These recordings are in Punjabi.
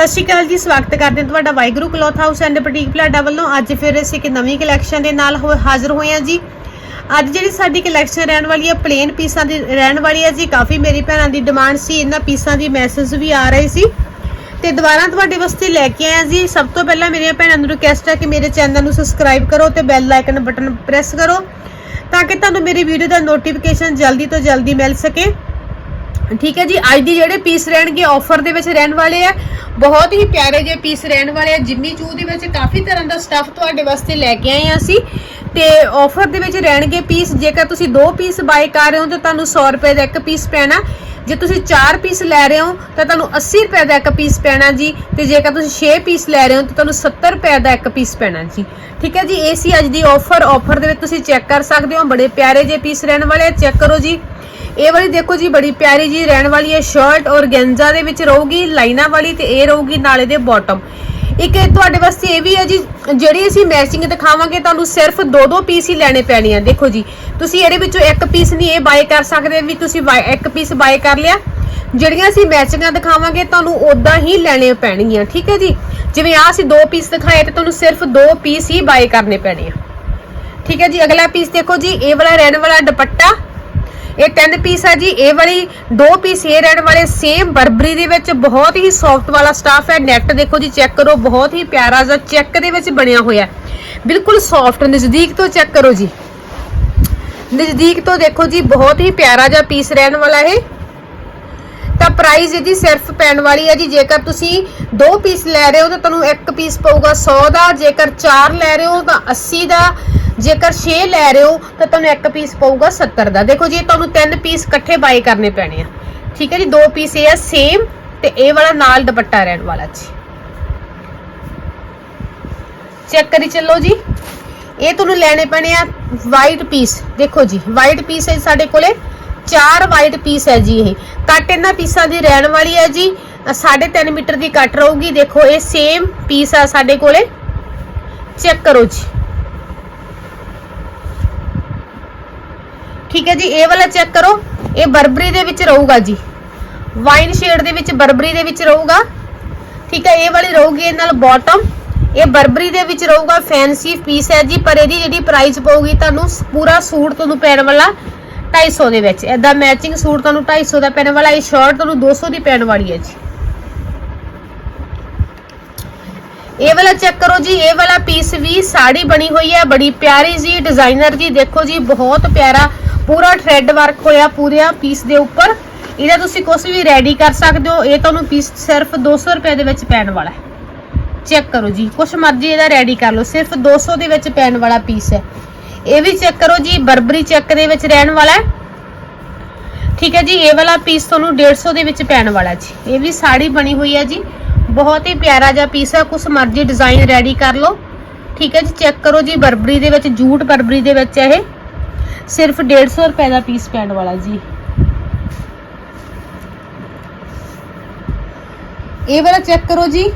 ਸਤਿ ਸ਼੍ਰੀ ਅਕਾਲ ਜੀ, ਸਵਾਗਤ ਕਰਦੇ ਹਾਂ ਤੁਹਾਡਾ Waheguru cloth house and boutique Palada ਵੱਲੋਂ। ਅੱਜ ਫਿਰ ਅਸੀਂ ਇੱਕ ਨਵੀਂ ਕਲੈਕਸ਼ਨ ਦੇ ਨਾਲ ਹੋ- ਹਾਜ਼ਰ ਹੋਏ ਹਾਂ ਜੀ। ਅੱਜ ਜਿਹੜੀ ਸਾਡੀ ਕਲੈਕਸ਼ਨ ਰਹਿਣ ਵਾਲੀ ਹੈ ਪਲੇਨ ਪੀਸਾਂ ਦੀ ਰਹਿਣ ਵਾਲੀ ਹੈ ਜੀ। ਕਾਫੀ ਮੇਰੀ ਭੈਣਾਂ ਦੀ ਡਿਮਾਂਡ ਸੀ, ਇਹਨਾਂ ਪੀਸਾਂ ਦੀ ਮੈਸੇਜ ਵੀ ਆ ਰਹੇ ਸੀ। ਤੇ ਦੁਬਾਰਾ ਤੁਹਾਡੇ ਵਾਸਤੇ ਲੈ ਕੇ ਆਇਆ ਜੀ। ਸਭ ਤੋਂ ਪਹਿਲਾਂ ਮੇਰੀਆਂ ਭੈਣਾਂ ਨੂੰ ਰਿਕਵੈਸਟ ਹੈ ਕਿ ਮੇਰੇ ਚੈਨਲ ਨੂੰ ਸਬਸਕ੍ਰਾਈਬ ਕਰੋ ਤੇ ਬੈਲ ਆਈਕਨ ਬਟਨ ਪ੍ਰੈਸ ਕਰੋ, ਤਾਂ ਕਿ ਤੁਹਾਨੂੰ ਮੇਰੀ ਵੀਡੀਓ ਦਾ ਨੋਟੀਫਿਕੇਸ਼ਨ ਜਲਦੀ ਤੋਂ ਜਲਦੀ ਮਿਲ ਸਕੇ। ਠੀਕ ਹੈ ਜੀ, ਅੱਜ ਦੀ ਜਿਹੜੇ ਪੀਸ ਰਹਿਣਗੇ ਆਫਰ ਦੇ ਵਿੱਚ ਰਹਿਣ ਵਾਲੇ ਆ। ਬਹੁਤ ਹੀ ਪਿਆਰੇ ਜਿਹੇ ਪੀਸ ਰਹਿਣ ਵਾਲੇ ਆ। ਜਿੰਮੀ ਚੂ ਦੇ ਵਿੱਚ ਕਾਫੀ ਤਰ੍ਹਾਂ ਦਾ ਸਟੱਫ ਤੁਹਾਡੇ ਵਾਸਤੇ ਲੈ ਕੇ ਆਏ ਆ ਅਸੀਂ। ਤੇ ਆਫਰ ਦੇ ਵਿੱਚ ਰਹਿਣਗੇ ਪੀਸ ਜੇਕਰ ਤੁਸੀਂ ਦੋ ਪੀਸ ਬਾਏ ਕਰ ਰਹੇ ਹੋ, ਤਾਂ ਤੁਹਾਨੂੰ 100 ਰੁਪਏ ਦਾ ਇੱਕ ਪੀਸ ਪੈਣਾ। ਜੇ ਤੁਸੀਂ 4 ਪੀਸ ਲੈ ਰਹੇ ਹੋ, ਤਾਂ ਤੁਹਾਨੂੰ 80 ਰੁਪਏ ਦਾ ਇੱਕ ਪੀਸ ਪੈਣਾ ਜੀ। ਤੇ ਜੇਕਰ ਤੁਸੀਂ 6 ਪੀਸ ਲੈ ਰਹੇ ਹੋ, ਤਾਂ ਤੁਹਾਨੂੰ 70 ਰੁਪਏ ਦਾ ਇੱਕ ਪੀਸ ਪੈਣਾ ਜੀ। ਠੀਕ ਹੈ ਜੀ, ਇਹ ਸੀ ਅੱਜ ਦੀ ਆਫਰ ਆਫਰ ਦੇ ਵਿੱਚ ਤੁਸੀਂ ਚੈੱਕ ਕਰ ਸਕਦੇ ਹੋ। ਬੜੇ ਪਿਆਰੇ ਜਿਹੇ ਪੀਸ ਰਹਿਣ ਵਾਲੇ ਆ। ਚੈੱਕ ਕਰੋ ਜੀ। ਇਹ ਵਾਲੀ ਦੇਖੋ ਜੀ, ਬੜੀ ਪਿਆਰੀ ਜੀ, ਰਹਿਣ ਵਾਲੀ ਹੈ ਸ਼ਰਟ ਔਰ ਗੈਂਜਾ ਦੇ ਵਿੱਚ ਰਹੂਗੀ, ਲਾਈਨਾਂ ਵਾਲੀ ਤੇ ਇਹ ਰਹੂਗੀ ਨਾਲੇ ਦੇ ਬਾਟਮ ਇੱਕ ਤੁਹਾਡੇ ਵਾਸਤੇ ਇਹ ਵੀ ਹੈ ਜੀ, ਜਿਹੜੀ ਅਸੀਂ ਮੈਚਿੰਗ ਦਿਖਾਵਾਂਗੇ, ਤੁਹਾਨੂੰ ਸਿਰਫ ਦੋ ਦੋ ਪੀਸ ਹੀ ਲੈਣੇ ਪੈਣੇ ਆ। ਦੇਖੋ ਜੀ, ਤੁਸੀਂ ਇਹਦੇ ਵਿੱਚੋਂ ਇੱਕ ਪੀਸ ਨਹੀਂ ਇਹ ਬਾਏ ਕਰ ਸਕਦੇ ਵੀ ਤੁਸੀਂ buy- ਇੱਕ ਪੀਸ ਬਾਏ ਕਰ ਲਿਆ। ਜਿਹੜੀਆਂ ਅਸੀਂ ਮੈਚਿੰਗਾਂ ਦਿਖਾਵਾਂਗੇ, ਤੁਹਾਨੂੰ ਉਦਾਂ ਹੀ ਲੈਣੇ ਪੈਣਗੀਆਂ, ਠੀਕ ਹੈ ਜੀ? ਜਿਵੇਂ ਆ ਅਸੀਂ ਦੋ ਪੀਸ ਦਿਖਾਏ ਤੇ ਤੁਹਾਨੂੰ ਸਿਰਫ ਦੋ ਪੀਸ ਹੀ ਬਾਏ ਕਰਨੇ ਪੈਣੇ ਆ। ਠੀਕ ਹੈ ਜੀ, ਅਗਲਾ ਪੀਸ ਦੇਖੋ ਜੀ, ਇਹ ਵਾਲਾ ਰਹਿਣ ਵਾਲਾ ਦੁਪੱਟਾ ਇਹ 10 ਪੀਸ ਹੈ ਜੀ। ਇਹ ਵਾਲੀ ਦੋ ਪੀਸ ਇਹ ਰਹਿਣ ਵਾਲੇ ਸੇਮ ਬਰਬਰੀ ਦੇ ਵਿੱਚ ਬਹੁਤ ਹੀ ਸੌਫਟ ਵਾਲਾ ਸਟਾਫ ਹੈ। ਨੈਟ ਦੇਖੋ ਜੀ ਚੈੱਕ ਕਰੋ, ਬਹੁਤ ਹੀ ਪਿਆਰਾ ਜਿਹਾ ਚੈੱਕ ਦੇ ਵਿੱਚ ਬਣਿਆ ਹੋਇਆ ਬਿਲਕੁਲ ਸੌਫਟ ਨਜ਼ਦੀਕ ਤੋਂ ਚੈੱਕ ਕਰੋ ਜੀ। ਨਜ਼ਦੀਕ ਤੋਂ ਦੇਖੋ ਜੀ, ਬਹੁਤ ਹੀ ਪਿਆਰਾ ਜਿਹਾ ਪੀਸ ਰਹਿਣ ਵਾਲਾ ਇਹ। ਤਾਂ ਪ੍ਰਾਈਸ ਇਹਦੀ ਸਿਰਫ ਪੈਣ ਵਾਲੀ ਹੈ ਜੀ। ਜੇਕਰ ਤੁਸੀਂ ਦੋ ਪੀਸ ਲੈ ਰਹੇ ਹੋ ਤਾਂ ਤੁਹਾਨੂੰ ਇੱਕ ਪੀਸ ਪਊਗਾ 100 ਦਾ। ਜੇਕਰ ਚਾਰ ਲੈ ਰਹੇ ਹੋ ਤਾਂ 80 ਦਾ। ਜੇਕਰ 6 ਲੈ ਰਹੇ ਹੋ, ਤਾਂ ਤੁਹਾਨੂੰ ਇੱਕ ਪੀਸ ਪਊਗਾ 70 ਦਾ। ਦੇਖੋ ਜੀ, ਤੁਹਾਨੂੰ ਤਿੰਨ ਪੀਸ ਇਕੱਠੇ ਬਾਈ ਕਰਨੇ ਪੈਣੇ ਆ। ਠੀਕ ਹੈ ਜੀ, ਦੋ ਪੀਸ ਇਹ ਆ ਸੇਮ ਤੇ ਇਹ ਵਾਲਾ ਨਾਲ ਦੁਪੱਟਾ ਰਹਿਣ ਵਾਲਾ ਜੀ। ਚੈੱਕ ਕਰੀ ਚੱਲੋ ਜੀ। ਇਹ ਤੁਹਾਨੂੰ ਲੈਣੇ ਪੈਣੇ ਆ ਵਾਈਟ ਪੀਸ ਦੇਖੋ ਜੀ ਵਾਈਟ ਪੀਸ ਹੈ ਸਾਡੇ ਕੋਲੇ। ਚਾਰ ਵਾਈਟ ਪੀਸ ਹੈ ਜੀ ਇਹ। ਕੱਟ ਇਹਨਾਂ ਪੀਸਾਂ ਦੀ ਰਹਿਣ ਵਾਲੀ ਹੈ ਜੀ। 3.5 ਮੀਟਰ ਦੀ ਕੱਟ ਰਹੂਗੀ। ਦੇਖੋ, ਇਹ ਸੇਮ ਪੀਸ ਆ ਸਾਡੇ ਕੋਲੇ। ਚੈੱਕ ਕਰੋ ਜੀ। ਠੀਕ ਹੈ ਜੀ, ਇਹ ਵਾਲਾ ਚੈੱਕ ਕਰੋ। ਇਹ ਬਰਬਰੀ ਦੇ ਵਿੱਚ ਰਹੂਗਾ ਜੀ। ਵਾਈਨ ਸ਼ੇਡ ਦੇ ਵਿੱਚ ਬਰਬਰੀ ਦੇ ਵਿੱਚ ਰਹੂਗਾ। ਠੀਕ ਹੈ, ਇਹ ਵਾਲੀ ਰਹੂਗੀ ਇਹ ਨਾਲ ਬਾਟਮ ਇਹ ਬਰਬਰੀ ਦੇ ਵਿੱਚ ਰਹੂਗਾ ਫੈਂਸੀ ਪੀਸ ਹੈ ਜੀ, ਪਰ ਇਹਦੀ ਜਿਹੜੀ ਪ੍ਰਾਈਸ ਪਊਗੀ ਤੁਹਾਨੂੰ ਪੂਰਾ ਸੂਟ ਤੁਹਾਨੂੰ ਪੈਣ ਵਾਲਾ 250 ਦੇ ਵਿੱਚ। ਐਦਾਂ ਮੈਚਿੰਗ ਸੂਟ ਤੁਹਾਨੂੰ 250 ਦਾ ਪੈਣ ਵਾਲਾ, ਇਹ ਸ਼ਰਟ ਤੁਹਾਨੂੰ 200 ਦੀ ਪੈਣ ਵਾਲੀ ਹੈ ਜੀ। ਇਹ ਵਾਲਾ ਚੈੱਕ ਕਰੋ ਜੀ, ਇਹ ਵਾਲਾ ਪੀਸ ਵੀ ਸਾੜੀ ਬਣੀ ਹੋਈ ਹੈ, ਬੜੀ ਪਿਆਰੀ ਜੀ ਡਿਜ਼ਾਈਨਰ ਜੀ, ਦੇਖੋ ਜੀ, ਬਹੁਤ ਪਿਆਰਾ ਪੂਰਾ ਥ੍ਰੈਡ ਵਰਕ ਹੋਇਆ ਪੂਰੇ ਪੀਸ ਦੇ ਉੱਪਰ। ਇਹਦਾ ਤੁਸੀਂ ਕੁਝ ਵੀ ਰੈਡੀ ਕਰ ਸਕਦੇ ਹੋ। ਇਹ ਤੁਹਾਨੂੰ ਪੀਸ ਸਿਰਫ 200 ਰੁਪਏ ਦੇ ਵਿੱਚ ਪੈਣ ਵਾਲਾ ਹੈ। ਚੈੱਕ ਕਰੋ ਜੀ। ਕੁਛ ਮਰਜ਼ੀ ਇਹਦਾ ਰੈਡੀ ਕਰ ਲਓ। ਸਿਰਫ 200 ਦੇ ਵਿੱਚ ਪੈਣ ਵਾਲਾ ਪੀਸ ਹੈ। ਇਹ ਵੀ ਚੈੱਕ ਕਰੋ ਜੀ। ਬਰਬਰੀ ਚੈੱਕ ਦੇ ਵਿੱਚ ਰਹਿਣ ਵਾਲਾ ਹੈ। ਠੀਕ ਹੈ ਜੀ। ਇਹ ਵਾਲਾ ਪੀਸ ਤੁਹਾਨੂੰ 150 ਦੇ ਵਿੱਚ ਪੈਣ ਵਾਲਾ ਜੀ। ਇਹ ਵੀ ਸਾੜੀ ਬਣੀ ਹੋਈ ਹੈ ਜੀ। ਬਹੁਤ ਹੀ ਪਿਆਰਾ ਜਿਹਾ ਪੀਸ ਹੈ। ਕੁਛ ਮਰਜ਼ੀ ਡਿਜ਼ਾਈਨ ਰੈਡੀ ਕਰ ਲਓ। ਠੀਕ ਹੈ ਜੀ। ਚੈੱਕ ਕਰੋ ਜੀ। ਬਰਬਰੀ ਦੇ ਵਿੱਚ, ਜੂਟ ਬਰਬਰੀ ਦੇ ਵਿੱਚ ਹੈ ਇਹ। ਸਿਰਫ 150 ਰੁਪਏ ਦਾ ਪੀਸ ਪੈਣ ਵਾਲਾ ਜੀ। ਇਹ ਵਾਲਾ ਚੈੱਕ ਕਰੋ ਜੀ।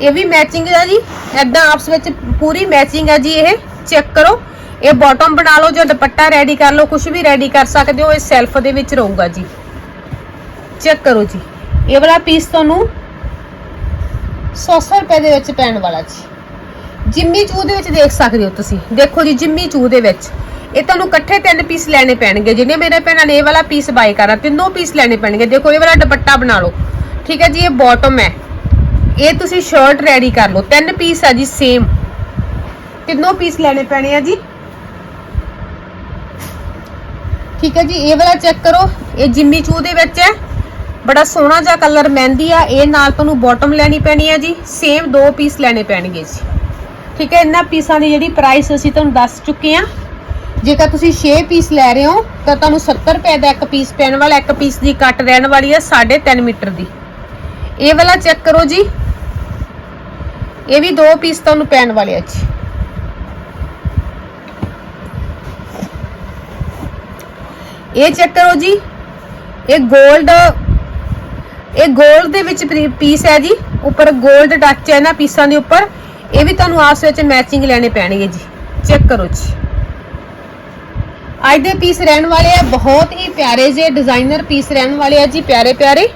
ਇਹ ਵੀ ਮੈਚਿੰਗ ਹੈ ਜੀ। ਐਦਾਂ ਆਪਸ ਵਿੱਚ ਪੂਰੀ ਮੈਚਿੰਗ ਹੈ ਜੀ ਇਹ। ਚੈੱਕ ਕਰੋ। ਇਹ ਬਾਟਮ ਬਣਾ ਲਓ ਜਾਂ ਦੁਪੱਟਾ ਰੈਡੀ ਕਰ ਲਓ ਕੁਝ ਵੀ ਰੈਡੀ ਕਰ ਸਕਦੇ ਹੋ, ਇਹ ਸੈਲਫ ਦੇ ਵਿੱਚ ਰਹੂਗਾ ਜੀ। ਚੈੱਕ ਕਰੋ ਜੀ। ਇਹ ਵਾਲਾ ਪੀਸ ਤੁਹਾਨੂੰ 100 ਰੁਪਏ ਦੇ ਵਿੱਚ ਪੈਣ ਵਾਲਾ ਜੀ। ਜਿੰਮੀ ਚੂ ਦੇ ਵਿੱਚ ਦੇਖ ਸਕਦੇ ਹੋ ਤੁਸੀਂ। ਦੇਖੋ ਜੀ ਜਿੰਮੀ ਚੂ ਦੇ ਵਿੱਚ। ਇਹ ਤੁਹਾਨੂੰ ਇਕੱਠੇ ਤਿੰਨ ਪੀਸ ਲੈਣੇ ਪੈਣਗੇ। ਜਿਹਨੇ ਮੇਰੇ ਭੈਣਾਂ ਨੇ ਇਹ ਵਾਲਾ ਪੀਸ ਬਾਈ ਕਰਾ, ਤਿੰਨੋਂ ਪੀਸ ਲੈਣੇ ਪੈਣਗੇ। ਦੇਖੋ, ਇਹ ਵਾਲਾ ਦੁਪੱਟਾ ਬਣਾ ਲਓ। ਠੀਕ ਹੈ ਜੀ, ਇਹ ਬਾਟਮ ਹੈ। ਇਹ ਤੁਸੀਂ ਸ਼ਰਟ ਰੈਡੀ ਕਰ ਲਓ। ਤਿੰਨ ਪੀਸ ਆ ਜੀ ਸੇਮ ਤਿੰਨੋਂ ਪੀਸ ਲੈਣੇ ਪੈਣੇ ਆ ਜੀ। ਠੀਕ ਹੈ ਜੀ, ਇਹ ਵਾਲਾ ਚੈੱਕ ਕਰੋ। ਇਹ ਜਿੰਮੀ ਚੂ ਦੇ ਵਿੱਚ ਹੈ। ਬੜਾ ਸੋਹਣਾ ਜਿਹਾ ਕਲਰ ਮਹਿੰਦੀ ਆ। ਇਹ ਨਾਲ ਤੁਹਾਨੂੰ ਬਾਟਮ ਲੈਣੀ ਪੈਣੀ ਹੈ ਜੀ। ਸੇਮ ਦੋ ਪੀਸ ਲੈਣੇ ਪੈਣਗੇ ਜੀ। ਠੀਕ ਹੈ, ਇਹਨਾਂ ਪੀਸਾਂ ਦੀ ਜਿਹੜੀ ਪ੍ਰਾਈਸ ਅਸੀਂ ਤੁਹਾਨੂੰ ਦੱਸ ਚੁੱਕੇ ਆ ਜੇਕਰ ਤੁਸੀਂ 6 ਪੀਸ ਲੈ ਰਹੇ ਹੋ, ਤਾਂ ਤੁਹਾਨੂੰ 70 ਰੁਪਏ ਦਾ ਇੱਕ ਪੀਸ ਪੈਣ ਵਾਲਾ, ਇੱਕ ਪੀਸ ਦੀ ਕੱਟ ਰਹਿਣ ਵਾਲੀ ਹੈ 3.5 ਮੀਟਰ ਦੀ। ਇਹ ਵਾਲਾ ਚੈੱਕ ਕਰੋ ਜੀ। ਇਹ ਵੀ ਦੋ ਪੀਸ ਤੁਹਾਨੂੰ ਪੈਣ ਵਾਲੇ ਆ ਜੀ। ਇਹ ਚੈੱਕ ਕਰੋ ਜੀ। ਇਹ 골ਡ ਇਹ 골ਡ ਦੇ ਵਿੱਚ ਪੀਸ ਹੈ ਜੀ। ਉੱਪਰ 골ਡ ਟੱਚ ਹੈ ਨਾ ਪੀਸਾਂ ਦੇ ਉੱਪਰ। ਇਹ ਵੀ ਤੁਹਾਨੂੰ ਆਸ ਵਿੱਚ ਮੈਚਿੰਗ ਲੈਣੇ ਪੈਣਗੇ ਜੀ। ਚੈੱਕ ਕਰੋ ਜੀ। ਅੱਜ ਦੇ ਪੀਸ ਰਹਿਣ ਵਾਲੇ ਆ, ਬਹੁਤ ਹੀ ਪਿਆਰੇ ਜਿਹੇ ਡਿਜ਼ਾਈਨਰ ਪੀਸ ਰਹਿਣ ਵਾਲੇ ਆ ਜੀ, ਪਿਆਰੇ ਪਿਆਰੇ।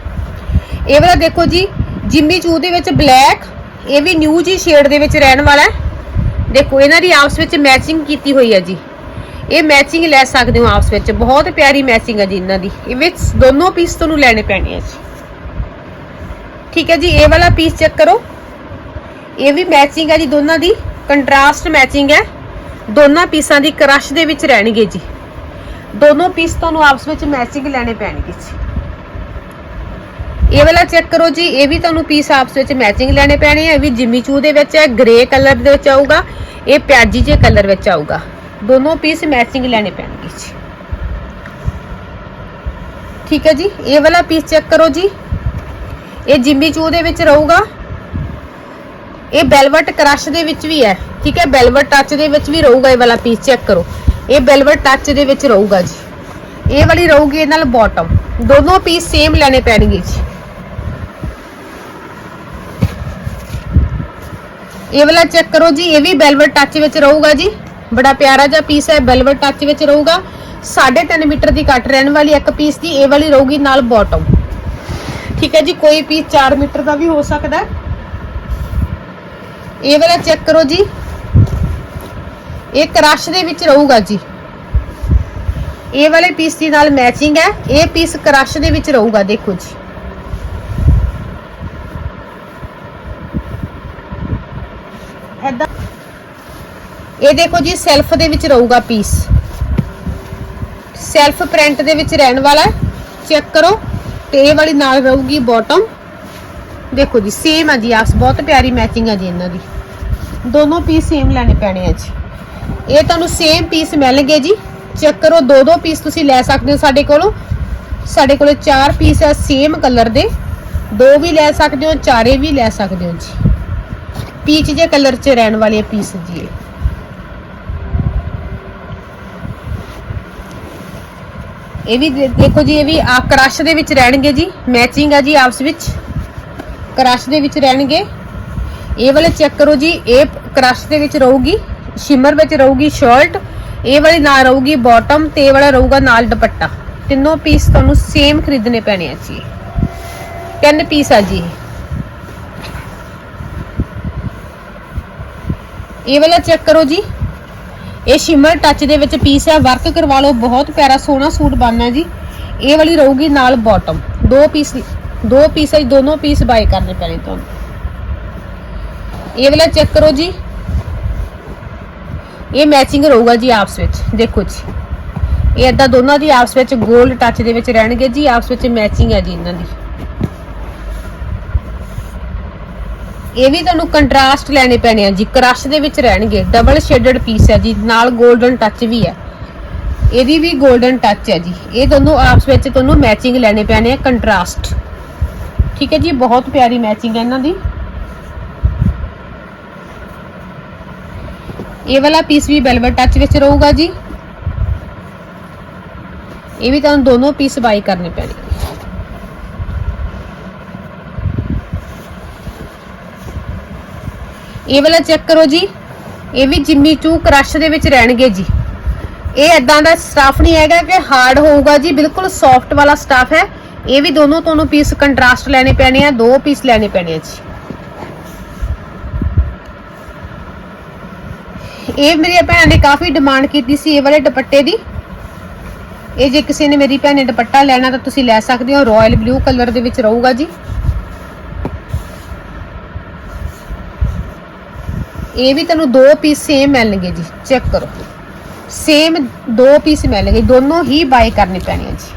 ਇਹ ਵਾਲਾ ਦੇਖੋ ਜੀ, ਜਿੰਮੀ ਚੂ ਦੇ ਵਿੱਚ ਬਲੈਕ ਇਹ ਵੀ ਨਿਊ ਜੀ ਸ਼ੇਡ ਦੇ ਵਿੱਚ ਰਹਿਣ ਵਾਲਾ ਹੈ। ਦੇਖੋ, ਇਹਨਾਂ ਦੀ ਆਪਸ ਵਿੱਚ ਮੈਚਿੰਗ ਕੀਤੀ ਹੋਈ ਹੈ ਜੀ। ਇਹ ਮੈਚਿੰਗ ਲੈ ਸਕਦੇ ਹੋ ਆਪਸ ਵਿੱਚ, ਬਹੁਤ ਪਿਆਰੀ ਮੈਚਿੰਗ ਹੈ ਜੀ ਇਹਨਾਂ ਦੀ। ਇਹ ਵਿੱਚ ਦੋਨੋਂ ਪੀਸ ਤੁਹਾਨੂੰ ਲੈਣੇ ਪੈਣੇ ਆ ਜੀ। ਠੀਕ ਹੈ ਜੀ, ਇਹ ਵਾਲਾ ਪੀਸ ਚੈੱਕ ਕਰੋ। ਇਹ ਵੀ ਮੈਚਿੰਗ ਹੈ ਜੀ ਦੋਨਾਂ ਦੀ ਕੰਟਰਾਸਟ ਮੈਚਿੰਗ ਹੈ ਦੋਨਾਂ ਪੀਸਾਂ ਦੀ ਕ੍ਰਸ਼ ਦੇ ਵਿੱਚ ਰਹਿਣਗੇ ਜੀ। ਦੋਨੋਂ ਪੀਸ ਤੁਹਾਨੂੰ ਆਪਸ ਵਿੱਚ ਮੈਚਿੰਗ ਲੈਣੇ ਪੈਣਗੇ ਜੀ। ਇਹ ਵਾਲਾ ਚੈੱਕ ਕਰੋ ਜੀ, ਇਹ ਵੀ ਤੁਹਾਨੂੰ ਪੀਸ ਆਪਸ ਵਿੱਚ ਮੈਚਿੰਗ ਲੈਣੇ ਪੈਣੇ ਆ, ਇਹ ਵੀ ਜਿਮੀ ਚੂ ਦੇ ਵਿੱਚ ਹੈ ਗ੍ਰੇ ਕਲਰ ਦੇ ਵਿੱਚ ਆਊਗਾ, ਇਹ ਪਿਆਜੀ ਜੇ ਕਲਰ ਵਿੱਚ ਆਊਗਾ। ਦੋਨੋਂ ਪੀਸ ਮੈਚਿੰਗ ਲੈਣੇ ਪੈਣਗੇ ਜੀ। ਠੀਕ ਹੈ ਜੀ, ਇਹ ਵਾਲਾ ਪੀਸ ਚੈੱਕ ਕਰੋ ਜੀ। ਇਹ ਜਿੰਮੀ ਚੂ ਦੇ ਵਿੱਚ ਰਹੂਗਾ। ਇਹ ਬੈਲਵਟ ਕ੍ਰਸ਼ ਦੇ ਵਿੱਚ ਵੀ ਹੈ। ਠੀਕ ਹੈ ਬੈਲਵਟ ਟੱਚ ਦੇ ਵਿੱਚ ਵੀ ਰਹੂਗਾ ਇਹ ਵਾਲਾ ਪੀਸ ਚੈੱਕ ਕਰੋ। ਇਹ ਬੈਲਵਰ ਟੱਚ ਦੇ ਵਿੱਚ ਰਹੂਗਾ ਜੀ। ਇਹ ਵਾਲੀ ਰਹੂਗੀ ਇਹ ਨਾਲ ਬਾਟਮ ਦੋਨੋਂ ਪੀਸ ਸੇਮ ਲੈਣੇ ਪੈਣਗੇ ਜੀ। ਇਹ ਵਾਲਾ ਚੈੱਕ ਕਰੋ ਜੀ, ਇਹ ਵੀ ਬੈਲਵਟ ਟੱਚ ਵਿੱਚ ਰਹੂਗਾ ਜੀ। ਬੜਾ ਪਿਆਰਾ ਜਿਹਾ ਪੀਸ ਹੈ ਬੈਲਵਰ ਟੱਚ ਵਿੱਚ ਰਹੂਗਾ। 3.5 ਮੀਟਰ ਦੀ ਕੱਟ ਰਹਿਣ ਵਾਲੀ ਇੱਕ ਪੀਸ ਦੀ ਇਹ ਵਾਲੀ ਰਹੂਗੀ ਨਾਲ ਬਾਟਮ ਠੀਕ ਹੈ ਜੀ, ਕੋਈ ਪੀਸ 4 ਮੀਟਰ ਦਾ ਵੀ ਹੋ ਸਕਦਾ ਇਹ ਵਾਲਾ ਚੈੱਕ ਕਰੋ ਜੀ। ਇਹ ਕ੍ਰਸ਼ ਦੇ ਵਿੱਚ ਰਹੂਗਾ ਜੀ। ਇਹ ਵਾਲੇ ਪੀਸ ਦੀ ਨਾਲ ਮੈਚਿੰਗ ਹੈ। ਇਹ ਪੀਸ ਕ੍ਰਸ਼ ਦੇ ਵਿੱਚ ਰਹੂਗਾ, ਦੇਖੋ ਜੀ। ਐਦਾਂ ਇਹ ਦੇਖੋ ਜੀ ਸੈਲਫ ਦੇ ਵਿੱਚ ਰਹੂਗਾ ਪੀਸ ਸੈਲਫ ਪ੍ਰਿੰਟ ਦੇ ਵਿੱਚ ਰਹਿਣ ਵਾਲਾ ਚੈੱਕ ਕਰੋ। ਤੇ ਇਹ ਵਾਲੀ ਨਾਲ ਰਹੂਗੀ ਬਾਟਮ ਦੇਖੋ ਜੀ ਸੇਮ ਆ ਜੀ, ਆਸ ਬਹੁਤ ਪਿਆਰੀ ਮੈਚਿੰਗ ਆ ਜੀ ਇਹਨਾਂ ਦੀ। ਦੋਨੋਂ ਪੀਸ ਸੇਮ ਲੈਣੇ ਪੈਣੇ ਆ ਜੀ। ਇਹ ਤੁਹਾਨੂੰ ਸੇਮ ਪੀਸ ਮਿਲਣਗੇ ਜੀ। ਚੈੱਕ ਕਰੋ ਦੋ ਦੋ ਪੀਸ ਤੁਸੀਂ ਲੈ ਸਕਦੇ ਹੋ ਸਾਡੇ ਕੋਲੋਂ। ਸਾਡੇ ਕੋਲੇ ਚਾਰ ਪੀਸ ਆ ਸੇਮ ਕਲਰ ਦੇ। ਦੋ ਵੀ ਲੈ ਸਕਦੇ ਹੋ, ਚਾਰੇ ਵੀ ਲੈ ਸਕਦੇ ਹੋ ਜੀ। ਪੀਚ ਜੇ ਕਲਰ 'ਚ ਰਹਿਣ ਵਾਲੇ ਪੀਸ ਜੀ ਇਹ। ਵੀ ਦੇਖੋ ਜੀ, ਇਹ ਵੀ ਆ ਕ੍ਰਸ਼ ਦੇ ਵਿੱਚ ਰਹਿਣਗੇ ਜੀ। ਮੈਚਿੰਗ ਆ ਜੀ ਆਪਸ ਵਿੱਚ। ਕ੍ਰਸ਼ ਦੇ ਵਿੱਚ ਰਹਿਣਗੇ। ਇਹ ਵਾਲੇ ਚੈੱਕ ਕਰੋ ਜੀ, ਇਹ ਕ੍ਰਸ਼ ਦੇ ਵਿੱਚ ਰਹੂਗੀ। ਸ਼ਿਮਰ ਵਿੱਚ ਰਹੂਗੀ ਸ਼ਰਟ ਇਹ ਵਾਲੀ ਨਾਲ ਰਹੂਗੀ ਬਾਟਮ ਤੇ ਵਾਲਾ ਰਹੂਗਾ ਨਾਲ ਦੁਪੱਟਾ। ਤਿੰਨੋਂ ਪੀਸ ਤੁਹਾਨੂੰ ਸੇਮ ਖਰੀਦਣੇ ਪੈਣੇ ਆ ਜੀ। ਤਿੰਨ ਪੀਸ ਆ ਜੀ। ਇਹ। ਵਾਲਾ ਚੈੱਕ ਕਰੋ ਜੀ। ਇਹ ਸ਼ਿਮਰ ਟੱਚ ਦੇ ਵਿੱਚ ਪੀਸ ਹੈ ਵਰਕ ਕਰਵਾ ਲਓ ਬਹੁਤ ਪਿਆਰਾ ਸੋਹਣਾ ਸੂਟ ਬਣਨਾ ਜੀ। ਇਹ ਵਾਲੀ ਰਹੂਗੀ ਨਾਲ ਬਾਟਮ ਦੋ ਪੀਸ ਦੋ ਪੀਸ ਹੈ ਜੀ, ਦੋਨੋਂ ਪੀਸ ਬਾਏ ਕਰਨੇ ਪੈਣੇ ਤੁਹਾਨੂੰ। ਇਹ ਵਾਲਾ ਚੈੱਕ ਕਰੋ ਜੀ। ਇਹ ਮੈਚਿੰਗ ਰਹੂਗਾ ਜੀ ਆਪਸ ਵਿੱਚ, ਦੇਖੋ ਜੀ। ਇਹ ਇਦਾਂ ਦੋਨਾਂ ਦੀ ਆਪਸ ਵਿੱਚ 골ਡ ਟੱਚ ਦੇ ਵਿੱਚ ਰਹਿਣਗੇ ਜੀ, ਆਪਸ ਵਿੱਚ ਮੈਚਿੰਗ ਹੈ ਜੀ ਇਹਨਾਂ ਦੀ। ਇਹ ਵੀ ਤੁਹਾਨੂੰ ਕੰਟਰਾਸਟ ਲੈਣੇ ਪੈਣੇ ਆ ਜੀ ਕਰਸ਼ ਦੇ ਵਿੱਚ ਰਹਿਣਗੇ ਡਬਲ ਸ਼ੇਡਡ ਪੀਸ ਹੈ ਜੀ, ਨਾਲ 골ਡਨ ਟੱਚ ਵੀ ਹੈ। ਇਹਦੀ ਵੀ 골ਡਨ ਟੱਚ ਹੈ ਜੀ। ਇਹ ਤੁਹਾਨੂੰ ਆਪਸ ਵਿੱਚ ਤੁਹਾਨੂੰ ਮੈਚਿੰਗ ਲੈਣੇ ਪੈਣੇ ਆ ਕੰਟਰਾਸਟ ਠੀਕ ਹੈ ਜੀ, ਬਹੁਤ ਪਿਆਰੀ ਮੈਚਿੰਗ ਹੈ ਇਹਨਾਂ ਦੀ। ਇਹ ਵਾਲਾ ਪੀਸ ਵੀ ਵੈਲਵਟ ਟੱਚ ਵਿੱਚ ਰਹੂਗਾ ਜੀ। ਇਹ ਵੀ ਤੁਹਾਨੂੰ ਦੋਨੋਂ ਪੀਸ ਬਾਈ ਕਰਨੇ ਪੈਣੇ ਇਹ ਵਾਲਾ ਚੈੱਕ ਕਰੋ ਜੀ। ਇਹ ਵੀ ਜਿੰਮੀ ਚੂ ਕ੍ਰਸ਼ ਦੇ ਵਿੱਚ ਰਹਿਣਗੇ ਜੀ। ਇਹ ਇਦਾਂ ਦਾ ਸਟਾਫ ਨਹੀਂ ਹੈਗਾ ਕਿ ਹਾਰਡ ਹੋਊਗਾ ਜੀ, ਬਿਲਕੁਲ ਸੌਫਟ ਵਾਲਾ ਸਟਾਫ ਹੈ। ਇਹ ਵੀ ਦੋਨੋਂ ਤੁਹਾਨੂੰ ਪੀਸ ਕੰਟਰਾਸਟ ਲੈਣੇ ਪੈਣੇ ਆ, ਦੋ ਪੀਸ ਲੈਣੇ ਪੈਣੇ ਆ ਜੀ। ਇਹ ਮੇਰੀ ਭੈਣ ਨੇ ਕਾਫੀ ਡਿਮਾਂਡ ਕੀਤੀ ਸੀ ਇਹ ਵਾਲੇ ਦੁਪੱਟੇ ਦੀ। ਇਹ ਜੇ ਕਿਸੇ ਨੇ ਮੇਰੀ ਭੈਣ ਨੇ ਦੁਪੱਟਾ ਲੈਣਾ ਤਾਂ ਤੁਸੀਂ ਲੈ ਸਕਦੇ ਹੋ। ਰਾਇਲ ਬਲੂ ਕਲਰ ਦੇ ਵਿੱਚ ਰਹੂਗਾ ਜੀ। ਇਹ ਵੀ ਤੁਹਾਨੂੰ ਦੋ ਪੀਸ ਸੇਮ ਮਿਲਣਗੇ ਜੀ। ਚੈੱਕ ਕਰੋ। ਸੇਮ ਦੋ ਪੀਸ ਮਿਲਣਗੇ। ਦੋਨੋਂ ਹੀ ਬਾਈ ਕਰਨੇ ਪੈਣੇ ਆ ਜੀ।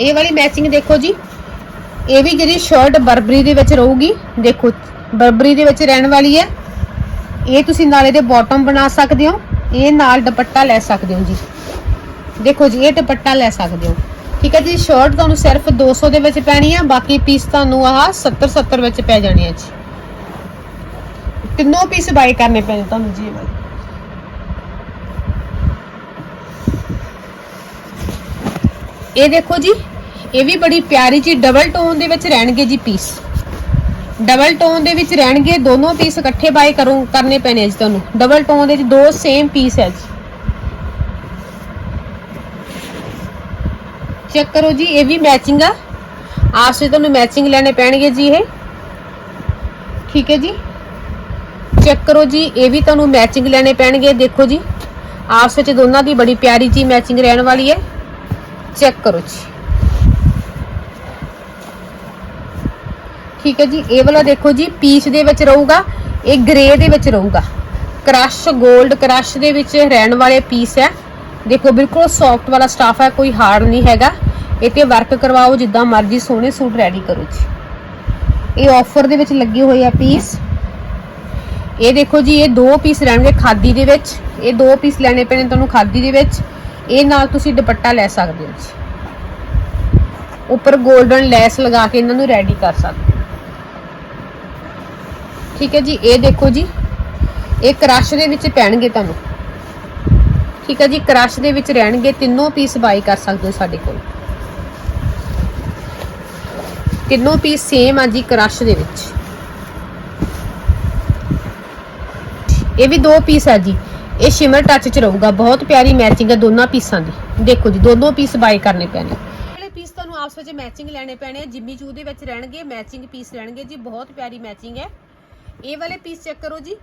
ਇਹ ਵਾਲੀ ਮੈਚਿੰਗ ਦੇਖੋ ਜੀ। ਇਹ ਵੀ ਜਿਹੜੀ ਸ਼ਰਟ ਬਰਬਰੀ ਦੇ ਵਿੱਚ ਰਹੂਗੀ, ਦੇਖੋ ਬਰਬਰੀ ਦੇ ਵਿੱਚ ਰਹਿਣ ਵਾਲੀ ਹੈ। ਇਹ ਤੁਸੀਂ ਨਾਲ ਇਹਦੇ ਬਾਟਮ ਬਣਾ ਸਕਦੇ ਹੋ, ਇਹ ਨਾਲ ਦੁਪੱਟਾ ਲੈ ਸਕਦੇ ਹੋ ਜੀ। ਦੇਖੋ ਜੀ, ਇਹ ਦੁਪੱਟਾ ਲੈ ਸਕਦੇ ਹੋ। ਠੀਕ ਹੈ ਜੀ ਸ਼ਰਟ ਤੁਹਾਨੂੰ ਸਿਰਫ 200 ਦੇ ਵਿੱਚ ਪੈਣੀ ਆ, ਬਾਕੀ ਪੀਸ ਤੁਹਾਨੂੰ ਆਹ 70 70 ਵਿੱਚ ਪੈ ਜਾਣੀ ਆ ਜੀ। ਤਿੰਨੋਂ ਪੀਸ ਬਾਈ ਕਰਨੇ ਪੈਣੇ ਤੁਹਾਨੂੰ ਜੀ ਇਹ ਇਹ ਦੇਖੋ ਜੀ ਇਹ ਵੀ ਬੜੀ ਪਿਆਰੀ ਜੀ ਡਬਲ ਟੋਨ ਦੇ ਵਿੱਚ ਰਹਿਣਗੇ ਜੀ ਪੀਸ ਡਬਲ ਟੋਨ ਦੇ ਵਿੱਚ ਰਹਿਣਗੇ, ਦੋਨੋਂ ਪੀਸ ਇਕੱਠੇ ਬਾਏ ਕਰੋ ਕਰਨੇ ਪੈਣੇ ਜੀ ਤੁਹਾਨੂੰ। ਡਬਲ ਟੋਨ ਦੇ ਵਿੱਚ ਦੋ ਸੇਮ ਪੀਸ ਹੈ ਜੀ। ਚੈੱਕ ਕਰੋ ਜੀ, ਇਹ ਵੀ ਮੈਚਿੰਗ ਆ। ਆਪਸ ਵਿੱਚ ਤੁਹਾਨੂੰ ਮੈਚਿੰਗ ਲੈਣੇ ਪੈਣਗੇ ਜੀ ਇਹ। ਠੀਕ ਹੈ ਜੀ। ਚੈੱਕ ਕਰੋ ਜੀ, ਇਹ ਵੀ ਤੁਹਾਨੂੰ ਮੈਚਿੰਗ ਲੈਣੇ ਪੈਣਗੇ, ਦੇਖੋ ਜੀ। ਆਪਸ ਵਿੱਚ ਦੋਨਾਂ ਦੀ ਬੜੀ ਪਿਆਰੀ ਜੀ ਮੈਚਿੰਗ ਰਹਿਣ ਵਾਲੀ ਹੈ। ਚੈੱਕ ਕਰੋ ਜੀ। ਠੀਕ ਹੈ ਜੀ, ਇਹ ਵਾਲਾ ਦੇਖੋ ਜੀ ਪੀਚ ਦੇ ਵਿੱਚ ਰਹੂਗਾ, ਇਹ ਗ੍ਰੇ ਦੇ ਵਿੱਚ ਰਹੂਗਾ। ਕ੍ਰਸ਼ 골ਡ ਕ੍ਰਸ਼ ਦੇ ਵਿੱਚ ਰਹਿਣ ਵਾਲੇ ਪੀਸ ਹੈ। ਦੇਖੋ, ਬਿਲਕੁਲ ਸੌਫਟ ਵਾਲਾ ਸਟਾਫ ਹੈ, ਕੋਈ ਹਾਰਡ ਨਹੀਂ ਹੈਗਾ। ਇਹ ਤੇ ਵਰਕ ਕਰਵਾਓ, ਜਿੱਦਾਂ ਮਰਜ਼ੀ ਸੋਹਣੇ ਸੂਟ ਰੈਡੀ ਕਰੋ ਜੀ। ਇਹ ਆਫਰ ਦੇ ਵਿੱਚ ਲੱਗੇ ਹੋਏ ਆ ਪੀਸ ਇਹ ਦੇਖੋ ਜੀ, ਇਹ ਦੋ ਪੀਸ ਰਹਿਣਗੇ ਖਾਦੀ ਦੇ ਵਿੱਚ। ਇਹ ਦੋ ਪੀਸ ਲੈਣੇ ਪੈਣੇ ਤੁਹਾਨੂੰ ਖਾਦੀ ਦੇ ਵਿੱਚ। ਇਹ ਨਾਲ ਤੁਸੀਂ ਦੁਪੱਟਾ ਲੈ ਸਕਦੇ ਹੋ ਜੀ। ਉੱਪਰ 골ਡਨ ਲੈਸ ਲਗਾ ਕੇ ਇਹਨਾਂ ਨੂੰ ਰੈਡੀ ਕਰ ਸਕਦੇ ਠੀਕ ਹੈ ਜੀ, ਇਹ ਦੇਖੋ ਜੀ, ਇਹ ਕ੍ਰਸ਼ ਦੇ ਵਿੱਚ ਪੈਣਗੇ ਤੁਹਾਨੂੰ। ਠੀਕ ਹੈ ਜੀ, ਕ੍ਰਸ਼ ਦੇ ਵਿੱਚ ਰਹਿਣਗੇ, ਤਿੰਨੋਂ ਪੀਸ ਬਾਈ ਕਰ ਸਕਦੇ ਹੋ ਸਾਡੇ ਕੋਲ। ਤਿੰਨੋਂ ਪੀਸ ਸੇਮ ਆ ਜੀ ਕ੍ਰਸ਼ ਦੇ ਵਿੱਚ। ਇਹ ਵੀ ਦੋ ਪੀਸ ਆ ਜੀ। ਇਹ ਸ਼ਿਮਰ ਟੱਚ ਚ ਰਹੂਗਾ, ਬਹੁਤ ਪਿਆਰੀ ਮੈਚਿੰਗ ਹੈ ਦੋਨਾਂ ਪੀਸਾਂ ਦੀ। ਦੇਖੋ ਜੀ, ਦੋਨੋਂ ਪੀਸ ਬਾਈ ਕਰਨੇ ਪੈਣੇ। ਜਿਹੜੇ ਪੀਸ ਤੁਹਾਨੂੰ ਆਪਸ ਵਿੱਚ ਮੈਚਿੰਗ ਲੈਣੇ ਪੈਣੇ ਆ, ਜਿੰਮੀ ਚੂ ਦੇ ਵਿੱਚ ਰਹਿਣਗੇ ਮੈਚਿੰਗ ਪੀਸ ਰਹਿਣਗੇ ਜੀ, ਬਹੁਤ ਪਿਆਰੀ ਮੈਚਿੰਗ ਹੈ। ਇਹ ਵਾਲੇ ਪੀਸ ਚੈੱਕ ਕਰੋ ਜੀ।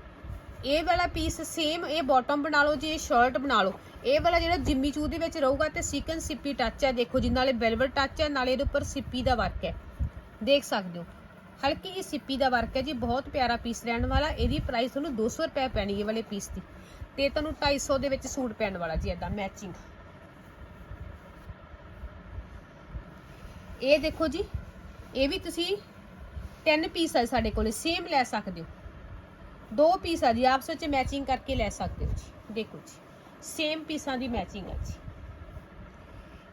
ਇਹ ਵਾਲਾ ਪੀਸ ਸੇਮ ਇਹ ਬਾਟਮ ਬਣਾ ਲਓ ਜੀ, ਇਹ ਸ਼ਰਟ ਬਣਾ ਲਓ। ਇਹ ਵਾਲਾ ਜਿਹੜਾ ਜਿੰਮੀ ਚੂ ਦੇ ਵਿੱਚ ਰਹੂਗਾ ਤੇ ਸਿਕਨ ਸਿੱਪੀ ਟੱਚ ਹੈ ਦੇਖੋ ਜੀ, ਨਾਲੇ ਵੈਲਵਟ ਟੱਚ ਹੈ ਨਾਲੇ ਇਹਦੇ ਉੱਪਰ ਸਿੱਪੀ ਦਾ ਵਰਕ ਹੈ ਦੇਖ ਸਕਦੇ ਹੋ। ਹਲਕੀ ਜਿਹੀ ਸਿੱਪੀ ਦਾ ਵਰਕ ਹੈ ਜੀ, ਬਹੁਤ ਪਿਆਰਾ ਪੀਸ ਰਹਿਣ ਵਾਲਾ। ਇਹਦੀ ਪ੍ਰਾਈਸ ਤੁਹਾਨੂੰ 200 ਰੁਪਏ ਪੈਣੀ ਇਹ ਵਾਲੇ ਪੀਸ ਦੀ। ਤੇ ਤੁਹਾਨੂੰ 250 ਦੇ ਵਿੱਚ ਸੂਟ ਪੈਣ ਵਾਲਾ ਜੀ ਇਦਾਂ ਮੈਚਿੰਗ ਇਹ ਦੇਖੋ ਜੀ, ਇਹ ਵੀ ਤੁਸੀਂ 10 ਪੀਸ ਆ ਸਾਡੇ ਕੋਲੇ ਸੇਮ ਲੈ ਸਕਦੇ ਹੋ। ਦੋ ਪੀਸ ਆ ਜੀ, ਆਪਸ ਵਿੱਚ ਮੈਚਿੰਗ ਕਰਕੇ ਲੈ ਸਕਦੇ ਹੋ ਜੀ, ਦੇਖੋ ਜੀ। ਸੇਮ ਪੀਸਾਂ ਦੀ ਮੈਚਿੰਗ ਆ ਜੀ।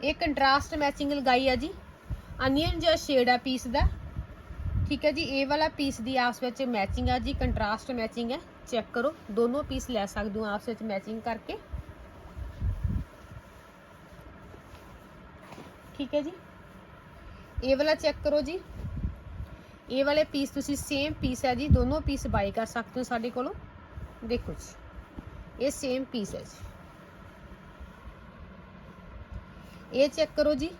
ਇਹ ਕੰਟਰਾਸਟ ਮੈਚਿੰਗ ਲਗਾਈ ਆ ਜੀ। ਅਨੀਅਨ ਜਿਹਾ ਸ਼ੇਡ ਆ ਪੀਸ ਦਾ। ਠੀਕ ਹੈ ਜੀ, ਇਹ ਵਾਲਾ ਪੀਸ ਦੀ ਆਪਸ ਵਿੱਚ ਮੈਚਿੰਗ ਆ ਜੀ ਕੰਟਰਾਸਟ ਮੈਚਿੰਗ ਹੈ ਚੈੱਕ ਕਰੋ, ਦੋਨੋਂ ਪੀਸ ਲੈ ਸਕਦੇ ਹੋ, ਆਪਸ ਵਿੱਚ ਮੈਚਿੰਗ ਕਰਕੇ। ਠੀਕ ਹੈ ਜੀ। ਇਹ ਵਾਲਾ ਚੈੱਕ ਕਰੋ ਜੀ। ਇਹ ਵਾਲੇ ਪੀਸ ਤੁਸੀਂ ਸੇਮ ਪੀਸ ਹੈ ਜੀ, ਦੋਨੋਂ ਪੀਸ ਬਾਈ ਕਰ ਸਕਦੇ ਹੋ ਸਾਡੇ ਕੋਲੋਂ। ਦੇਖੋ ਜੀ, ਇਹ ਸੇਮ ਪੀਸ ਹੈ ਜੀ। ਇਹ ਚੈੱਕ ਕਰੋ ਜੀ।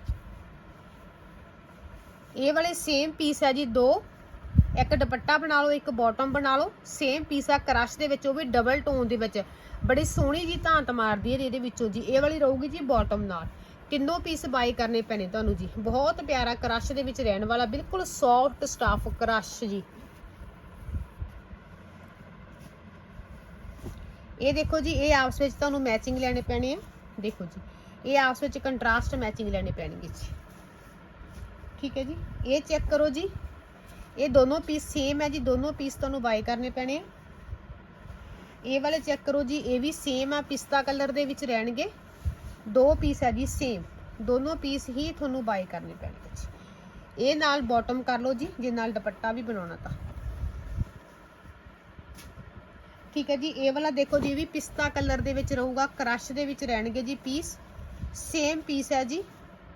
ਇਹ ਵਾਲੇ ਸੇਮ ਪੀਸ ਹੈ ਜੀ, ਦੋ। ਇੱਕ ਦੁਪੱਟਾ ਬਣਾ ਲਓ, ਇੱਕ ਬਾਟਮ ਬਣਾ ਲਓ। ਸੇਮ ਪੀਸ ਆ ਕ੍ਰਸ਼ ਦੇ ਵਿੱਚ, ਉਹ ਵੀ ਡਬਲ ਟੋਨ ਦੇ ਵਿੱਚ। ਬੜੀ ਸੋਹਣੀ ਜੀ ਧਾਂਤ ਮਾਰਦੀ ਹੈ ਇਹਦੇ ਵਿੱਚੋਂ ਜੀ। ਇਹ ਵਾਲੀ ਰਹੂਗੀ ਜੀ ਬਾਟਮ ਨਾਲ। ਤਿੰਨੋਂ ਪੀਸ ਬਾਈ ਕਰਨੇ ਪੈਣੇ ਤੁਹਾਨੂੰ ਜੀ। ਬਹੁਤ ਪਿਆਰਾ ਕ੍ਰਸ਼ ਦੇ ਵਿੱਚ ਰਹਿਣ ਵਾਲਾ, ਬਿਲਕੁਲ ਸੌਫਟ ਸਟਾਫ ਕ੍ਰਸ਼ ਜੀ। ਇਹ ਦੇਖੋ ਜੀ, ਇਹ ਆਪਸ ਵਿੱਚ ਤੁਹਾਨੂੰ ਮੈਚਿੰਗ ਲੈਣੇ ਪੈਣੇ ਆ। ਦੇਖੋ ਜੀ, ਇਹ ਆਪਸ ਵਿੱਚ ਕੰਟਰਾਸਟ ਮੈਚਿੰਗ ਲੈਣੇ ਪੈਣਗੇ ਜੀ। ਠੀਕ ਹੈ ਜੀ, ਇਹ ਚੈੱਕ ਕਰੋ ਜੀ। ਇਹ ਦੋਨੋਂ ਪੀਸ ਸੇਮ ਹੈ ਜੀ, ਦੋਨੋਂ ਪੀਸ ਤੁਹਾਨੂੰ ਬਾਈ ਕਰਨੇ ਪੈਣੇ ਆ। ਇਹ ਵਾਲੇ ਚੈੱਕ ਕਰੋ ਜੀ, ਇਹ ਵੀ ਸੇਮ ਆ, ਪਿਸਤਾ ਕਲਰ ਦੇ ਵਿੱਚ ਰਹਿਣਗੇ। ਦੋ ਪੀਸ ਹੈ ਜੀ ਸੇਮ ਦੋਨੋਂ ਪੀਸ ਹੀ ਤੁਹਾਨੂੰ ਬਾਈ ਕਰਨੇ ਪੈਣਗੇ ਜੀ। ਇਹ ਨਾਲ ਬਾਟਮ ਕਰ ਲਓ ਜੀ, ਜੇ ਨਾਲ ਦੁਪੱਟਾ ਵੀ ਬਣਾਉਣਾ ਤਾਂ। ਠੀਕ ਹੈ ਜੀ, ਇਹ ਵਾਲਾ ਦੇਖੋ ਜੀ ਵੀ ਪਿਸਤਾ ਕਲਰ ਦੇ ਵਿੱਚ ਰਹੂਗਾ ਕ੍ਰਸ਼ ਦੇ ਵਿੱਚ ਰਹਿਣਗੇ ਜੀ ਪੀਸ ਸੇਮ ਪੀਸ ਹੈ ਜੀ,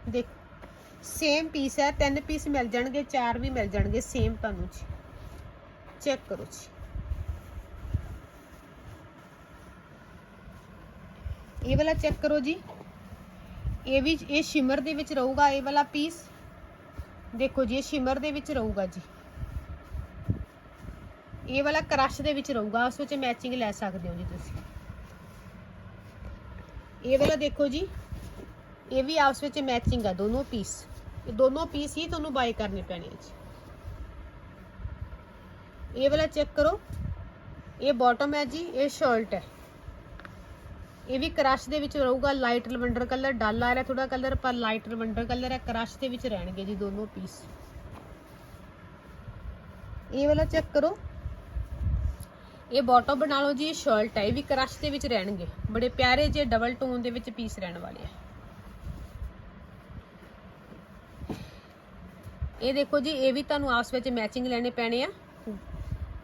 ਦੇਖ ਸੇਮ ਪੀਸ ਹੈ, ਤਿੰਨ ਪੀਸ ਮਿਲ ਜਾਣਗੇ, ਚਾਰ ਵੀ ਮਿਲ ਜਾਣਗੇ ਸੇਮ ਤੁਹਾਨੂੰ ਜੀ। ਚੈੱਕ ਕਰੋ ਜੀ। ਇਹ ਵਾਲਾ ਚੈੱਕ ਕਰੋ ਜੀ। ਇਹ ਵੀ, ਇਹ ਸ਼ਿਮਰ ਦੇ ਵਿੱਚ ਰਹੂਗਾ, ਇਹ ਵਾਲਾ ਪੀਸ ਦੇਖੋ ਜੀ, ਇਹ ਸ਼ਿਮਰ ਦੇ ਵਿੱਚ ਰਹੂਗਾ ਜੀ। ਇਹ ਵਾਲਾ ਕ੍ਰਸ਼ ਦੇ ਵਿੱਚ ਰਹੂਗਾ, ਉਸ ਵਿੱਚ ਮੈਚਿੰਗ ਲੈ ਸਕਦੇ ਹੋ ਜੀ ਤੁਸੀਂ। ਇਹ ਵਾਲਾ ਦੇਖੋ ਜੀ, ਇਹ ਵੀ ਆਪਸ ਵਿੱਚ ਮੈਚਿੰਗ ਆ, ਦੋਨੋਂ ਪੀਸ ਇਹ ਦੋਨੋਂ ਪੀਸ ਹੀ ਤੁਹਾਨੂੰ ਬਾਈ ਕਰਨੇ ਪੈਣੇ ਜੀ। ਇਹ ਵਾਲਾ ਚੈੱਕ ਕਰੋ। ਇਹ ਬਾਟਮ ਹੈ ਜੀ, ਇਹ ਸ਼ਰਟ ਹੈ। ਇਹ ਵੀ ਕ੍ਰਸ਼ ਦੇ ਵਿੱਚ ਰਹੂਗਾ ਲਾਈਟ ਲਵੰਡਰ ਕਲਰ ਡਲ ਆ ਰਿਹਾ ਥੋੜਾ ਕਲਰ ਪਰ ਲਾਈਟ ਲਵੰਡਰ ਕਲਰ ਹੈ ਕ੍ਰਸ਼ ਦੇ ਵਿੱਚ ਰਹਿਣਗੇ ਜੀ ਦੋਨੋਂ ਪੀਸ ਇਹ ਵਾਲਾ ਚੈੱਕ ਕਰੋ। ਇਹ ਬਾਟਮ ਬਣਾ ਲਓ ਜੀ ਸ਼ਰਟ ਹੈ ਇਹ ਵੀ ਕ੍ਰਸ਼ ਦੇ ਵਿੱਚ ਰਹਿਣਗੇ। ਬੜੇ ਪਿਆਰੇ ਜਿਹੇ ਡਬਲ ਟੋਨ ਦੇ ਵਿੱਚ ਪੀਸ ਰਹਿਣ ਵਾਲੇ ਆ। ਇਹ ਦੇਖੋ ਜੀ, ਇਹ ਵੀ ਤੁਹਾਨੂੰ ਆਪਸ ਵਿੱਚ ਮੈਚਿੰਗ ਲੈਣੇ ਪੈਣੇ ਆ।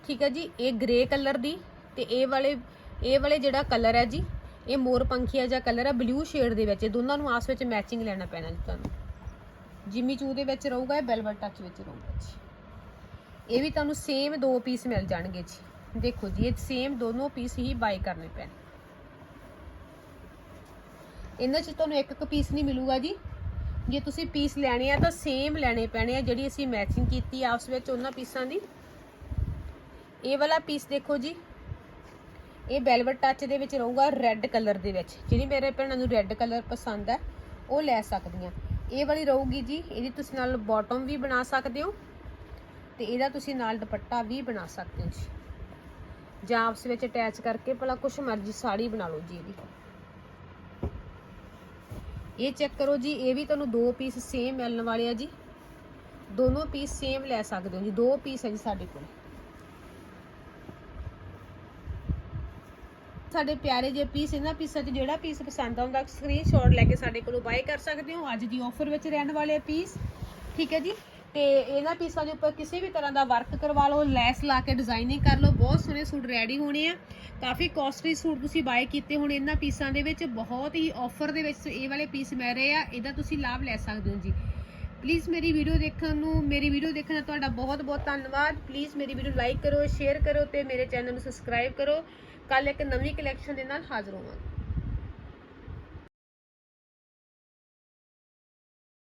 ਠੀਕ ਹੈ ਜੀ, ਇਹ ਗ੍ਰੇ ਕਲਰ ਦੀ ਤੇ ਇਹ ਵਾਲੇ ਇਹ ਵਾਲੇ ਜਿਹੜਾ ਕਲਰ ਹੈ ਜੀ ਇਹ ਮੋਰ ਪੰਖੀਆ ਜਾਂ ਕਲਰ ਹੈ ਬਲੂ ਸ਼ੇਡ ਦੇ ਵਿੱਚ। ਇਹ ਦੋਨਾਂ ਨੂੰ ਆਪਸ ਵਿੱਚ ਮੈਚਿੰਗ ਲੈਣਾ ਪੈਣਾ ਜੀ ਤੁਹਾਨੂੰ। ਜਿਮੀ ਚੂ ਦੇ ਵਿੱਚ ਰਹੂਗਾ, ਇਹ ਵੈਲਵਟ ਟੱਚ ਵਿੱਚ ਰਹੂਗਾ ਜੀ। ਇਹ ਵੀ ਤੁਹਾਨੂੰ ਸੇਮ ਦੋ ਪੀਸ ਮਿਲ ਜਾਣਗੇ ਜੀ। ਦੇਖੋ ਜੀ, ਇਹ ਸੇਮ ਦੋਨੋਂ ਪੀਸ ਹੀ ਬਾਈ ਕਰਨੇ ਪੈਣ। ਇਹਨਾਂ 'ਚ ਤੁਹਾਨੂੰ ਇੱਕ ਇੱਕ ਪੀਸ ਨਹੀਂ ਮਿਲੂਗਾ ਜੀ। ਜੇ ਤੁਸੀਂ ਪੀਸ ਲੈਣੇ ਆ, ਤਾਂ ਸੇਮ ਲੈਣੇ ਪੈਣੇ ਆ ਜਿਹੜੀ ਅਸੀਂ ਮੈਚਿੰਗ ਕੀਤੀ ਆਪਸ ਵਿੱਚ ਉਹਨਾਂ ਪੀਸਾਂ ਦੀ। ਇਹ ਵਾਲਾ ਪੀਸ ਦੇਖੋ ਜੀ ਇਹ ਵੈਲਵਟ ਟੱਚ ਦੇ ਵਿੱਚ ਰਹੂਗਾ ਰੈੱਡ ਕਲਰ ਦੇ ਵਿੱਚ। ਜਿਹੜੀ ਮੇਰੇ ਭੈਣਾਂ ਨੂੰ ਰੈੱਡ ਕਲਰ ਪਸੰਦ ਹੈ, ਉਹ ਲੈ ਸਕਦੀਆਂ ਇਹ ਵਾਲੀ ਰਹੂਗੀ ਜੀ, ਇਹਦੀ ਤੁਸੀਂ ਨਾਲ ਬਾਟਮ ਵੀ ਬਣਾ ਸਕਦੇ ਹੋ ਤੇ ਇਹਦਾ ਤੁਸੀਂ ਨਾਲ ਦੁਪੱਟਾ ਵੀ ਬਣਾ ਸਕਦੇ ਹੋ ਜੀ। ਜਾਂ ਆਪਸ ਵਿੱਚ ਅਟੈਚ ਕਰਕੇ ਭਲਾ ਕੁਛ ਮਰਜ਼ੀ ਸਾੜੀ ਬਣਾ ਲਓ ਜੀ ਇਹਦੀ। ਇਹ ਚੈੱਕ ਕਰੋ ਜੀ, ਇਹ ਵੀ ਤੁਹਾਨੂੰ ਦੋ ਪੀਸ ਸੇਮ ਮਿਲਣ ਵਾਲੇ ਆ ਜੀ। ਦੋਨੋਂ ਪੀਸ ਸੇਮ ਲੈ ਸਕਦੇ ਹੋ ਜੀ, ਦੋ ਪੀਸ ਹੈ ਜੀ ਸਾਡੇ ਕੋਲ। ਸਾਡੇ ਪਿਆਰੇ ਜੇ ਪੀਸ ਇਹਨਾਂ ਪੀਸਾਂ 'ਚ ਜਿਹੜਾ ਪੀਸ ਪਸੰਦ ਆਉਂਦਾ ਸਕਰੀਨਸ਼ਾਟ ਲੈ ਕੇ ਸਾਡੇ ਕੋਲੋਂ ਬਾਏ ਕਰ ਸਕਦੇ ਹੋ। ਅੱਜ ਦੀ ਆਫਰ ਵਿੱਚ ਰਹਿਣ ਵਾਲੇ ਪੀਸ ਠੀਕ ਹੈ ਜੀ? ਤੇ ਇਹਨਾਂ ਪੀਸਾਂ ਦੇ ਉੱਪਰ ਕਿਸੇ ਵੀ ਤਰ੍ਹਾਂ ਦਾ ਵਰਕ ਕਰਵਾ ਲਓ, ਲੈਸ ਲਾ ਕੇ ਡਿਜ਼ਾਈਨਿੰਗ ਕਰ ਲਓ। ਬਹੁਤ ਸੋਹਣੇ ਸੂਟ ਰੈਡੀ ਹੋਣੇ ਆ। ਕਾਫੀ ਕਾਸਟਲੀ ਸੂਟ ਤੁਸੀਂ ਬਾਏ ਕੀਤੇ ਹੁਣ ਇਹਨਾਂ ਪੀਸਾਂ ਦੇ ਵਿੱਚ। ਬਹੁਤ ਹੀ ਆਫਰ ਦੇ ਵਿੱਚ ਇਹ ਵਾਲੇ ਪੀਸ ਮਿਲ ਰਹੇ ਆ। ਇਹਦਾ ਤੁਸੀਂ ਲਾਭ ਲੈ ਸਕਦੇ ਹੋ ਜੀ। ਪਲੀਜ਼ ਮੇਰੀ ਵੀਡੀਓ ਦੇਖਣ ਨੂੰ, ਮੇਰੀ ਵੀਡੀਓ ਦੇਖਣ ਦਾ ਤੁਹਾਡਾ ਬਹੁਤ ਬਹੁਤ ਧੰਨਵਾਦ। ਪਲੀਜ਼ ਮੇਰੀ ਵੀਡੀਓ ਲਾਈਕ ਕਰੋ ਸ਼ੇਅਰ ਕਰੋ ਤੇ ਮੇਰੇ ਚੈਨਲ ਨੂੰ ਸਬਸਕ੍ਰਾਈਬ ਕਰੋ। ਕੱਲ ਇੱਕ ਨਵੀਂ ਕਲੈਕਸ਼ਨ ਦੇ ਨਾਲ ਹਾਜ਼ਰ ਹੋਵਾਂਗੇ।